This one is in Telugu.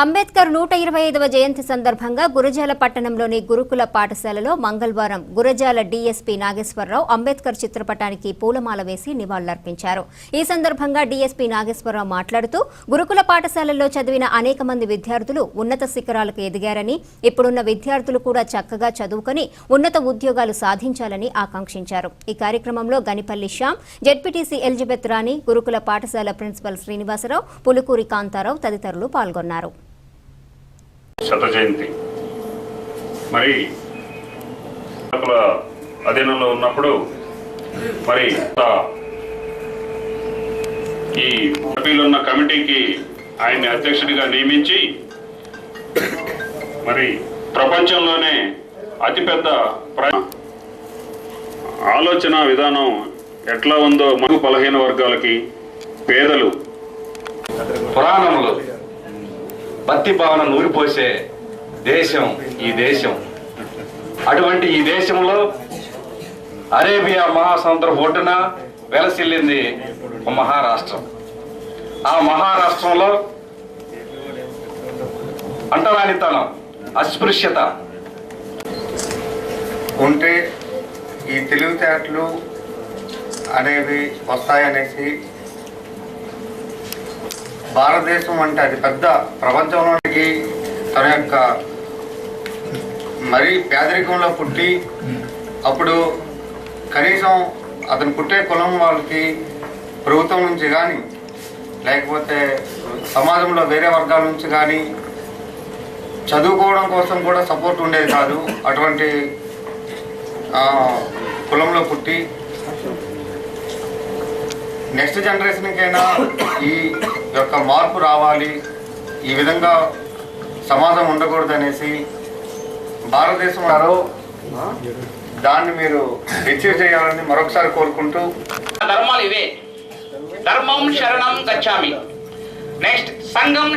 అంబేద్కర్ నూట ఇరవై ఐదవ జయంతి సందర్భంగా గురజాల పట్టణంలోని గురుకుల పాఠశాలలో మంగళవారం గురజాల డీఎస్పీ నాగేశ్వరరావు అంబేద్కర్ చిత్రపటానికి పూలమాల వేసి నివాళులర్పించారు. ఈ సందర్భంగా డీఎస్పీ నాగేశ్వరరావు మాట్లాడుతూ గురుకుల పాఠశాలల్లో చదివిన అనేక మంది విద్యార్థులు ఉన్నత శిఖరాలకు ఎదిగారని ఇప్పుడున్న విద్యార్థులు కూడా చక్కగా చదువుకొని ఉన్నత ఉద్యోగాలు సాధించాలని ఆకాంక్షించారు. ఈ కార్యక్రమంలో గనిపల్లి శ్యామ్ జెడ్పీటీసీ ఎలిజబెత్ రాణి గురుకుల పాఠశాల ప్రిన్సిపల్ శ్రీనివాసరావు పులుకూరి కాంతారావు తదితరులు పాల్గొన్నారు. శత జయంతి మరి అధీనంలో ఉన్నప్పుడు మరి ఈ ఉన్న కమిటీకి ఆయన్ని అధ్యక్షుడిగా నియమించి మరి ప్రపంచంలోనే అతిపెద్ద ఆలోచన విధానం ఎట్లా ఉందో మనకు బలహీన వర్గాలకి పేదలు పురాణములు భక్తి భావన నూరిపోసే దేశం ఈ దేశం. అటువంటి ఈ దేశంలో అరేబియా మహాసముద్ర ఒడ్డున వెలసిల్లింది మహారాష్ట్రం. ఆ మహారాష్ట్రంలో అంటరానితనం అస్పృశ్యత. ఉంటే ఈ తెలివితేటలు అనేవి వస్తాయనేసి భారతదేశం అంటే అది పెద్ద ప్రపంచంలోనికి తన యొక్క మరీ పేదరికంలో పుట్టి అప్పుడు కనీసం అతను పుట్టే కులం వాళ్ళకి ప్రభుత్వం నుంచి కానీ లేకపోతే సమాజంలో వేరే వర్గాల నుంచి కానీ చదువుకోవడం కోసం కూడా సపోర్ట్ ఉండేది కాదు. అటువంటి కులంలో పుట్టి నెక్స్ట్ జనరేషన్కైనా ఈ యొక్క మార్పు రావాలి. ఈ విధంగా సమాజం ఉండకూడదు అనేసి భారతదేశం వారు దాన్ని మీరు రిచీవ్ చేయాలని మరొకసారి కోరుకుంటూ ధర్మాలు ఇవే. ధర్మం శరణం గచ్చామి. నెక్స్ట్ సంఘం